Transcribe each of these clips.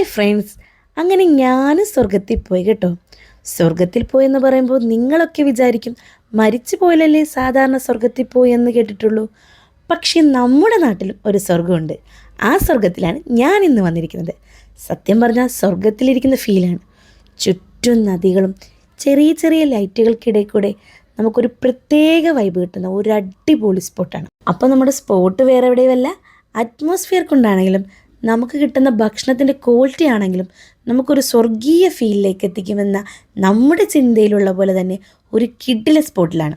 Hi friends അങ്ങനെ ഞാനും സ്വർഗത്തിൽ പോയി കേട്ടോ. സ്വർഗത്തിൽ പോയെന്ന് പറയുമ്പോൾ നിങ്ങളൊക്കെ വിചാരിക്കും മരിച്ചു പോയല്ലേ സാധാരണ സ്വർഗത്തിൽ പോയി എന്ന് കേട്ടിട്ടുള്ളൂ. പക്ഷേ നമ്മുടെ നാട്ടിലും ഒരു സ്വർഗമുണ്ട് ആ സ്വർഗത്തിലാണ് ഞാൻ ഇന്ന് വന്നിരിക്കുന്നത്. സത്യം പറഞ്ഞാൽ സ്വർഗത്തിലിരിക്കുന്ന ഫീലാണ് ചുറ്റും നദികളും ചെറിയ ചെറിയ ലൈറ്റുകൾക്കിടയിൽ കൂടെ നമുക്കൊരു പ്രത്യേക വൈബ് കിട്ടുന്ന ഒരു അടിപൊളി സ്പോട്ടാണ് അപ്പോൾ നമ്മുടെ സ്പോട്ട് വേറെ എവിടെയുമല്ല അറ്റ്മോസ്ഫിയർ കൊണ്ടാണെങ്കിലും നമുക്ക് കിട്ടുന്ന ഭക്ഷണത്തിന്റെ ക്വാളിറ്റി ആണെങ്കിലും നമുക്കൊരു സ്വർഗീയ ഫീലിലേക്ക് എത്തിക്കുമെന്ന നമ്മുടെ ചിന്തയിലുള്ള പോലെ തന്നെ ഒരു കിഡിലെ സ്പോട്ടിലാണ്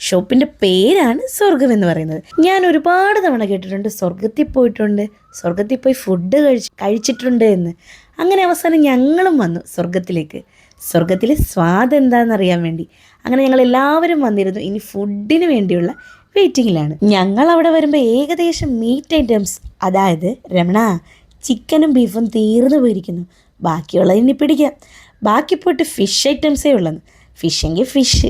ഷോപ്പിന്റെ പേരാണ് സ്വർഗം എന്ന് പറയുന്നത്. ഞാൻ ഒരുപാട് തവണ കേട്ടിട്ടുണ്ട് സ്വർഗത്തിൽ പോയിട്ടുണ്ട് സ്വർഗത്തിൽ പോയി ഫുഡ് കഴിച്ച് കഴിച്ചിട്ടുണ്ട് എന്ന്. അങ്ങനെ അവസാനം ഞങ്ങളും വന്നു സ്വർഗത്തിലേക്ക് സ്വർഗത്തിലെ സ്വാദ് എന്താണെന്നറിയാൻ വേണ്ടി. അങ്ങനെ ഞങ്ങൾ എല്ലാവരും വന്നിരുന്നു. ഇനി ഫുഡിന് വേണ്ടിയുള്ള വെയിറ്റിങ്ങിലാണ്. ഞങ്ങൾ അവിടെ വരുമ്പോൾ ഏകദേശം മീറ്റ് ഐറ്റംസ് അതായത് രമണ ചിക്കനും ബീഫും തീർന്നു പോയിരിക്കുന്നു. ബാക്കിയുള്ളത് ഇനി പിടിക്കാം. ബാക്കി പോയിട്ട് ഫിഷ് ഐറ്റംസേ ഉള്ളത്. ഫിഷെങ്കിൽ ഫിഷ്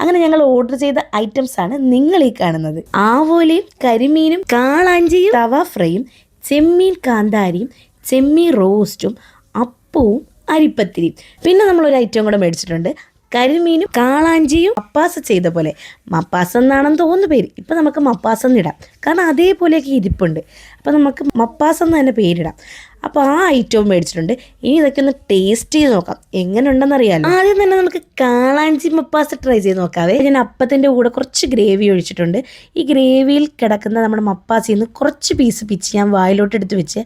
അങ്ങനെ ഞങ്ങൾ ഓർഡർ ചെയ്ത ഐറ്റംസ് ആണ് നിങ്ങൾ ഈ കാണുന്നത്. ആവോലിയും കരിമീനും കാളാഞ്ചിയും തവ ഫ്രൈയും ചെമ്മീൻ കാന്താരിയും ചെമ്മീൻ റോസ്റ്റും അപ്പവും അരിപ്പത്തിരിയും. പിന്നെ നമ്മളൊരു ഐറ്റം കൂടെ മേടിച്ചിട്ടുണ്ട്. കരിമീനും കാളാഞ്ചിയും മപ്പാസ ചെയ്ത പോലെ. മപ്പാസ എന്നാണെന്ന് തോന്നുന്നു പേര്. ഇപ്പം നമുക്ക് മപ്പാസ എന്നിടാം കാരണം അതേപോലെയൊക്കെ ഇരിപ്പുണ്ട്. അപ്പം നമുക്ക് മപ്പാസ് എന്ന് തന്നെ പേരിടാം. അപ്പോൾ ആ ഐറ്റവും മേടിച്ചിട്ടുണ്ട്. ഇനി ഇതൊക്കെ ഒന്ന് ടേസ്റ്റ് ചെയ്ത് നോക്കാം. എങ്ങനെ ഉണ്ടെന്ന് അറിയാമല്ലോ ആദ്യം തന്നെ നമുക്ക് കാളാഞ്ചി മപ്പാസ് ട്രൈ ചെയ്ത് നോക്കാവേ. ഞാൻ അപ്പത്തിന്റെ കൂടെ കുറച്ച് ഗ്രേവി ഒഴിച്ചിട്ടുണ്ട്. ഈ ഗ്രേവിയിൽ കിടക്കുന്ന നമ്മുടെ മപ്പാസിൽ നിന്ന് കുറച്ച് പീസ് പിച്ച് ഞാൻ വായിലോട്ട് എടുത്ത് വെച്ച്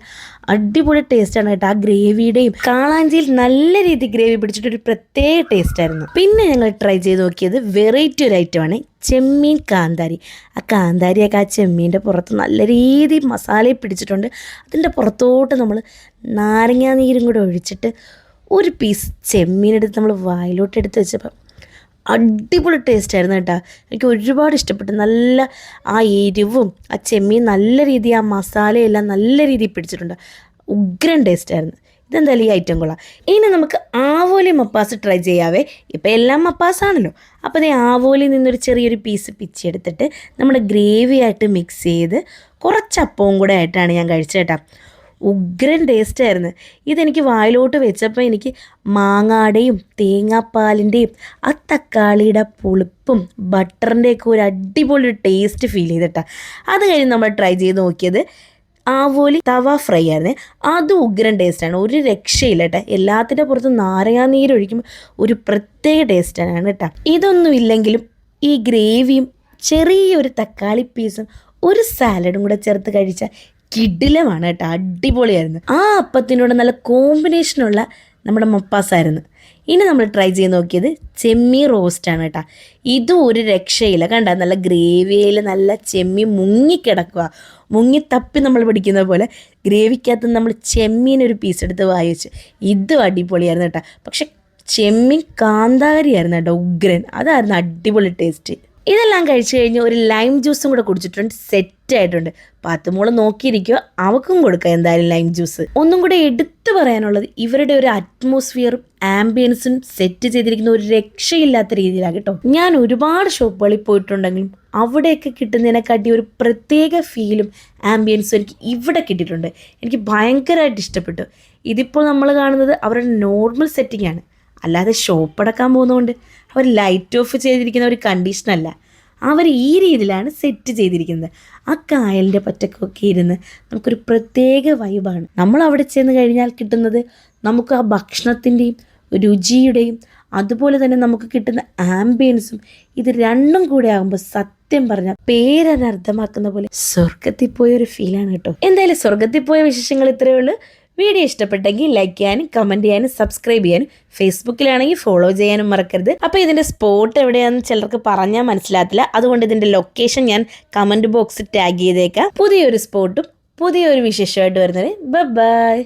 അടിപൊളി ടേസ്റ്റാണ് കേട്ടോ ആ ഗ്രേവിയുടെയും കാളാഞ്ചിയിൽ നല്ല രീതിയിൽ ഗ്രേവി പിടിച്ചിട്ടൊരു പ്രത്യേക ടേസ്റ്റ് ആയിരുന്നു. പിന്നെ ഞങ്ങൾ ട്രൈ ചെയ്ത് നോക്കിയത് വെറൈറ്റി ഒരു ഐറ്റമാണ് ചെമ്മീൻ കാന്താരി. ആ കാന്താരിയൊക്കെ ആ ചെമ്മീന്റെ പുറത്ത് നല്ല രീതിയിൽ മസാലയെ പിടിച്ചിട്ടുണ്ട്. അതിന്റെ പുറത്തോട്ട് നമ്മൾ നാരങ്ങാ നീരും കൂടെ ഒഴിച്ചിട്ട് ഒരു പീസ് ചെമ്മീനെടുത്ത് നമ്മൾ വായിലോട്ട് എടുത്ത് വെച്ചപ്പോൾ അടിപൊളി ടേസ്റ്റ് ആയിരുന്നു കേട്ടോ. എനിക്ക് ഒരുപാട് ഇഷ്ടപ്പെട്ടു. നല്ല ആ എരിവും ആ ചെമ്മീൻ നല്ല രീതിയിൽ ആ മസാലയെല്ലാം നല്ല രീതിയിൽ പിടിച്ചിട്ടുണ്ട്. ഉഗ്രൻ ടേസ്റ്റ് ആയിരുന്നു. ഇതെന്തായാലും ഈ ഐറ്റം കൊള്ളാം? ഇനി നമുക്ക് ആവോലി മപ്പാസ് ട്രൈ ചെയ്യാവേ. ഇപ്പം എല്ലാം മപ്പാസാണല്ലോ. അപ്പോൾ അതേ ആവോലി നിന്നൊരു ചെറിയൊരു പീസ് പിച്ചെടുത്തിട്ട് നമ്മുടെ ഗ്രേവി ആയിട്ട് മിക്സ് ചെയ്ത് കുറച്ച് അപ്പവും കൂടെ ആയിട്ടാണ് ഞാൻ കഴിച്ചേട്ടാ ഉഗ്രൻ ടേസ്റ്റ് ആയിരുന്നു. ഇതെനിക്ക് വായിലോട്ട് വെച്ചപ്പോൾ എനിക്ക് മാങ്ങാടെയും തേങ്ങാപ്പാലിന്റെയും ആ തക്കാളിയുടെ പുളിപ്പും ബട്ടറിന്റെയൊക്കെ ഒരു അടിപൊളി ടേസ്റ്റ് ഫീൽ ചെയ്തിട്ടാണ് അത് കഴിഞ്ഞ് നമ്മൾ ട്രൈ ചെയ്ത് നോക്കിയത് ആവോലി തവ ഫ്രൈ ആയിരുന്നേ. അത് ഉഗ്രൻ ടേസ്റ്റാണ് ഒരു രക്ഷയില്ല കേട്ടോ എല്ലാത്തിന്റെ പുറത്ത് നാരങ്ങാനീര് ഒഴിക്കുമ്പോൾ ഒരു പ്രത്യേക ടേസ്റ്റാണ് കേട്ടോ ഇതൊന്നും ഇല്ലെങ്കിലും ഈ ഗ്രേവിയും ചെറിയൊരു തക്കാളി പീസും ഒരു സാലഡും കൂടെ ചേർത്ത് കഴിച്ചാൽ കിടിലമാണ് കേട്ടോ അടിപൊളിയായിരുന്നു. ആ അപ്പത്തിനോട് നല്ല കോമ്പിനേഷനുള്ള നമ്മുടെ മപ്പാസായിരുന്നു. ഇനി നമ്മൾ ട്രൈ ചെയ്ത് നോക്കിയത് ചെമ്മി റോസ്റ്റാണ് കേട്ടോ. ഇതും ഒരു രക്ഷയില്ല. കണ്ട നല്ല ഗ്രേവിയിൽ നല്ല ചെമ്മി മുങ്ങിക്കിടക്കുക. മുങ്ങി തപ്പി നമ്മൾ പിടിക്കുന്ന പോലെ ഗ്രേവിക്കകത്ത് നമ്മൾ ചെമ്മീനൊരു പീസ് എടുത്ത് വായിച്ച് ഇതും അടിപൊളിയായിരുന്നു കേട്ടോ. പക്ഷെ ചെമ്മീൻ കാന്താരിയായിരുന്നു കേട്ടോ ഉഗ്രൻ. അതായിരുന്നു അടിപൊളി ടേസ്റ്റ് ഇതെല്ലാം കഴിച്ചു കഴിഞ്ഞ് ഒരു ലൈം ജ്യൂസും കൂടെ കുടിച്ചിട്ടുണ്ട്. സെറ്റ് ആയിട്ടുണ്ട്. പാത്തുമോൾ നോക്കിയിരിക്കുക അവക്കും കൊടുക്കുക എന്തായാലും ലൈം ജ്യൂസ് ഒന്നും കൂടെ എടുത്തു പറയാനുള്ളത് ഇവരുടെ ഒരു അറ്റ്മോസ്ഫിയറും ആംബിയൻസും സെറ്റ് ചെയ്തിരിക്കുന്ന ഒരു രക്ഷയില്ലാത്ത രീതിയിലാണ് കേട്ടോ. ഞാൻ ഒരുപാട് ഷോപ്പുകളിൽ പോയിട്ടുണ്ടെങ്കിലും അവിടെയൊക്കെ കിട്ടുന്നതിനെക്കാട്ടി ഒരു പ്രത്യേക ഫീലും ആംബിയൻസും എനിക്ക് ഇവിടെ കിട്ടിയിട്ടുണ്ട്. എനിക്ക് ഭയങ്കരമായിട്ട് ഇഷ്ടപ്പെട്ടു. ഇതിപ്പോൾ നമ്മൾ കാണുന്നത് അവരുടെ നോർമൽ സെറ്റിംഗ് ആണ്. അല്ലാതെ ഷോപ്പ് അടക്കാൻ പോകുന്നതുകൊണ്ട് അവർ ലൈറ്റ് ഓഫ് ചെയ്തിരിക്കുന്ന ഒരു കണ്ടീഷനല്ല അവർ ഈ രീതിയിലാണ് സെറ്റ് ചെയ്തിരിക്കുന്നത്. ആ കായലിന്റെ പറ്റക്കൊക്കെ ഇരുന്ന് നമുക്കൊരു പ്രത്യേക വൈബാണ് നമ്മൾ അവിടെ ചെന്ന് കഴിഞ്ഞാൽ കിട്ടുന്നത് നമുക്ക് ആ ഭക്ഷണത്തിന്റെയും രുചിയുടെയും അതുപോലെ തന്നെ നമുക്ക് കിട്ടുന്ന ആംബിയൻസും ഇത് രണ്ടും കൂടെ ആകുമ്പോൾ സത്യം പറഞ്ഞാൽ പേരനർത്ഥമാക്കുന്ന പോലെ സ്വർഗത്തിൽ പോയ ഒരു ഫീലാണ് കേട്ടോ. എന്തായാലും സ്വർഗത്തിൽ പോയ വിശേഷങ്ങൾ ഇത്രയേ ഉള്ളൂ. വീഡിയോ ഇഷ്ടപ്പെട്ടെങ്കിൽ ലൈക്ക് ചെയ്യാനും കമന്റ് ചെയ്യാനും സബ്സ്ക്രൈബ് ചെയ്യാനും ഫേസ്ബുക്കിലാണെങ്കിൽ ഫോളോ ചെയ്യാനും മറക്കരുത്. അപ്പോൾ ഇതിന്റെ സ്പോട്ട് എവിടെയാണെന്ന് ചിലർക്ക് പറഞ്ഞാൽ മനസ്സിലാകത്തില്ല. അതുകൊണ്ട് ഇതിന്റെ ലൊക്കേഷൻ ഞാൻ കമന്റ് ബോക്സിൽ ടാഗ് ചെയ്തേക്കാം. പുതിയൊരു സ്പോട്ടും പുതിയൊരു വിശേഷമായിട്ട് വരുന്നത് ബൈ